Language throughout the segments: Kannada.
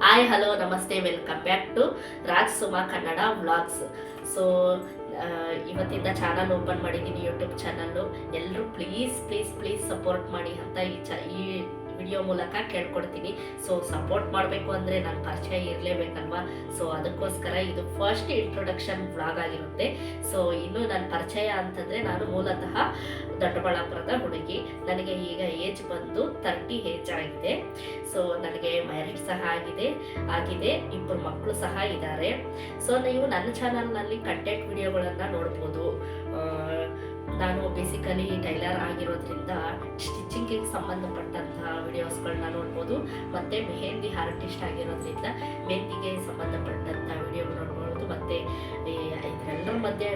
ಹಾಯ್ ಹಲೋ ನಮಸ್ತೆ welcome back to Raj Suma Kannada vlogs so ಇವತ್ತಿಂದ ಚಾನಲ್ ಓಪನ್ ಮಾಡಿದ್ದೀನಿ ಯೂಟ್ಯೂಬ್ ಚಾನಲ್ಲು ಎಲ್ಲರೂ ಪ್ಲೀಸ್ ಪ್ಲೀಸ್ ಪ್ಲೀಸ್ ಸಪೋರ್ಟ್ ಮಾಡಿ ಅಂತ ಈ ಚ ಈ ವಿಡಿಯೋ ಮೂಲಕ ಕೇಳ್ಕೊಡ್ತೀನಿ. ಸೊ ಸಪೋರ್ಟ್ ಮಾಡಬೇಕು ಅಂದರೆ ನನ್ನ ಪರಿಚಯ ಇರಲೇಬೇಕಲ್ವಾ? ಸೊ ಅದಕ್ಕೋಸ್ಕರ ಇದು ಫಸ್ಟ್ ಇಂಟ್ರೊಡಕ್ಷನ್ ಬ್ಲಾಗ್ ಆಗಿರುತ್ತೆ. ಸೊ ಇನ್ನು ನನ್ನ ಪರಿಚಯ ಅಂತಂದರೆ ನಾನು ಮೂಲತಃ ದೊಡ್ಡಬಳ್ಳಾಪುರದ ಹುಡುಗಿ. ನನಗೆ ಈಗ ಏಜ್ ಬಂದು ತರ್ಟಿ ಏಜ್ ಆಗಿದೆ. ಸೊ ನನಗೆ ಮ್ಯಾರೇಜ್ ಸಹ ಆಗಿದೆ. ಆಗಿದೆ ಇಬ್ಬರು ಮಕ್ಕಳು ಸಹ ಇದ್ದಾರೆ ಸೊ ನೀವು ನನ್ನ ಚಾನಲ್ನಲ್ಲಿ ಕಂಟೆಂಟ್ ವಿಡಿಯೋಗಳನ್ನು ನೋಡ್ಬೋದು. ನಾನು ಬೇಸಿಕಲಿ ಟೈಲರ್ ಆಗಿರೋದ್ರಿಂದ ಸ್ಟಿಚಿಂಗ್ಗೆ ಸಂಬಂಧಪಟ್ಟಂತಹ ವಿಡಿಯೋಸ್ಗಳನ್ನ ನೋಡ್ಬೋದು. ಮತ್ತು ಮೆಹೆಂದಿ ಆರ್ಟಿಸ್ಟ್ ಆಗಿರೋದ್ರಿಂದ ಮೆಹಂದಿಗೆ ಸಂಬಂಧಪಟ್ಟಂಥ ವಿಡಿಯೋ ನೋಡ್ಬೋದು. ಮತ್ತು ಇದರೆಲ್ಲರ ಮಧ್ಯೆ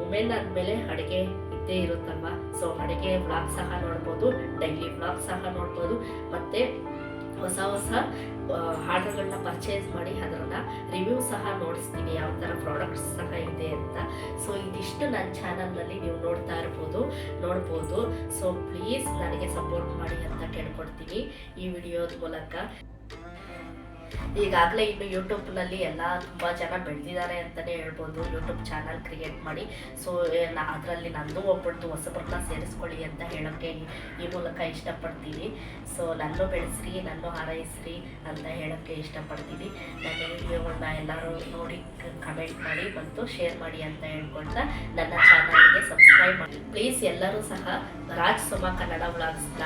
ವುಮೆನ್ ಅಂದಮೇಲೆ ಅಡುಗೆ ಇದ್ದೇ ಇರುತ್ತಲ್ವ? ಸೊ ಅಡುಗೆ ವ್ಲಾಗ್ ಸಹ ನೋಡ್ಬೋದು ಡೈಲಿ ವ್ಲಾಗ್ ಸಹ ನೋಡ್ಬೋದು. ಮತ್ತು ಹೊಸ ಹೊಸ ಹಾಡುಗಳನ್ನ ಪರ್ಚೇಸ್ ಮಾಡಿ ಅದರನ್ನ ರಿವ್ಯೂ ಸಹ ನೋಡಿಸ್ತೀನಿ ಯಾವ ಥರ ಪ್ರಾಡಕ್ಟ್ಸ್ ಸಹ ಇದೆ ಅಂತ. ಸೊ ಇದಿಷ್ಟು ನನ್ನ ಚಾನಲ್ನಲ್ಲಿ ನೀವು ನೋಡ್ತಾ ಇರ್ಬೋದು, ನೋಡ್ಬೋದು. ಸೊ ಪ್ಲೀಸ್ ನನಗೆ ಸಪೋರ್ಟ್ ಮಾಡಿ ಅಂತ ಕೇಳ್ಕೊಡ್ತೀನಿ ಈ ವಿಡಿಯೋದ ಮೂಲಕ. ಈಗಾಗಲೇ ಇನ್ನು ಯೂಟ್ಯೂಬ್ನಲ್ಲಿ ಎಲ್ಲ ತುಂಬ ಜನ ಬೆಳೆದಿದ್ದಾರೆ ಅಂತಲೇ ಹೇಳ್ಬೋದು. ಯೂಟ್ಯೂಬ್ ಚಾನಲ್ ಕ್ರಿಯೇಟ್ ಮಾಡಿ. ಸೊ ಅದರಲ್ಲಿ ನಂದು ಒಬ್ಬಳದು ಹೊಸಬ್ರನ್ನ ಸೇರಿಸ್ಕೊಳ್ಳಿ ಅಂತ ಹೇಳೋಕ್ಕೆ ಈ- ಮೂಲಕ ಇಷ್ಟಪಡ್ತೀನಿ. ಸೊ ನನ್ನೂ ಬೆಳೆಸ್ರಿ ನನ್ನೂ ಹಾರೈಸ್ರಿ ಅಂತ ಹೇಳೋಕ್ಕೆ ಇಷ್ಟಪಡ್ತೀನಿ. ನನ್ನ ವಿಡಿಯೋಗಳನ್ನ ಎಲ್ಲರೂ ನೋಡಿ, ಕಮೆಂಟ್ ಮಾಡಿ ಮತ್ತು ಶೇರ್ ಮಾಡಿ ಅಂತ ಹೇಳ್ಕೊಳ್ತಾ ನನ್ನ ಚಾನಲ್ಗೆ ಸಬ್ಸ್ಕ್ರೈಬ್ ಮಾಡಿ ಪ್ಲೀಸ್ ಎಲ್ಲರೂ ಸಹ ರಾಜ್ ಸುಮಾ ಕನ್ನಡ ವ್ಲಾಗ್ಸ್ನ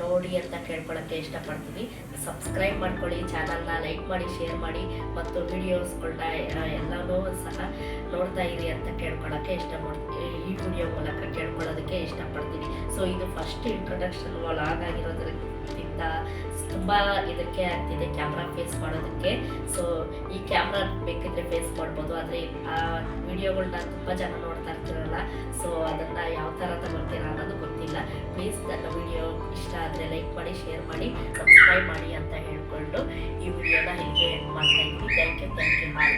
ನೋಡಿ ಅಂತ ಕೇಳ್ಕೊಳ್ಳೋಕ್ಕೆ ಇಷ್ಟಪಡ್ತೀವಿ. ಸಬ್ಸ್ಕ್ರೈಬ್ ಮಾಡ್ಕೊಳ್ಳಿ ಚಾನಲ್ನ ಲೈಕ್ ಮಾಡಿ ಶೇರ್ ಮಾಡಿ ಮತ್ತು ವಿಡಿಯೋಸ್ಗಳನ್ನ ಎಲ್ಲನೂ ಸಹ ನೋಡ್ತಾ ಇರಿ ಅಂತ ಕೇಳ್ಕೊಳ್ಳೋಕ್ಕೆ ಇಷ್ಟಪಡ್ತೀವಿ. ಈ ವಿಡಿಯೋ ಮೂಲಕ ಕೇಳ್ಕೊಳ್ಳೋದಕ್ಕೆ ಇಷ್ಟಪಡ್ತೀನಿ ಸೊ ಇದು ಫಸ್ಟ್ ಇಂಟ್ರೊಡಕ್ಷನ್ ವ್ಲಾಗ್ ಆಗಿರೋದ್ರಿಂದ ತುಂಬ ಇದಕ್ಕೆ ಆಗ್ತಿದೆ ಕ್ಯಾಮ್ರಾ ಫೇಸ್ ಮಾಡೋದಕ್ಕೆ. ಸೊ ಈ ಕ್ಯಾಮ್ರಾ ಬೇಕಿದ್ರೆ ಫೇಸ್ ಮಾಡ್ಬೋದು, ಆದರೆ ವಿಡಿಯೋಗಳನ್ನ ತುಂಬ ಜನ ನೋಡ್ತಾ ಇರ್ತೀರಲ್ಲ ಸೊ ಅದನ್ನು ಯಾವ ಥರ ತಗೊಳ್ತೀರಾ ಅನ್ನೋದು ಗೊತ್ತಿಲ್ಲ. ಪ್ಲೀಸ್ ನನ್ನ ವಿಡಿಯೋ ಇಷ್ಟ ಆದರೆ ಲೈಕ್ ಮಾಡಿ ಶೇರ್ ಮಾಡಿ ಸಬ್ಸ್ಕ್ರೈಬ್ ಮಾಡಿ ಅಂತ ಹೇಳ್ಕೊಂಡು ಈ ವಿಡಿಯೋನ ಹೀಗೆ ಮಾಡ್ತಾ ಇದ್ದೀನಿ. Thank you thank you hi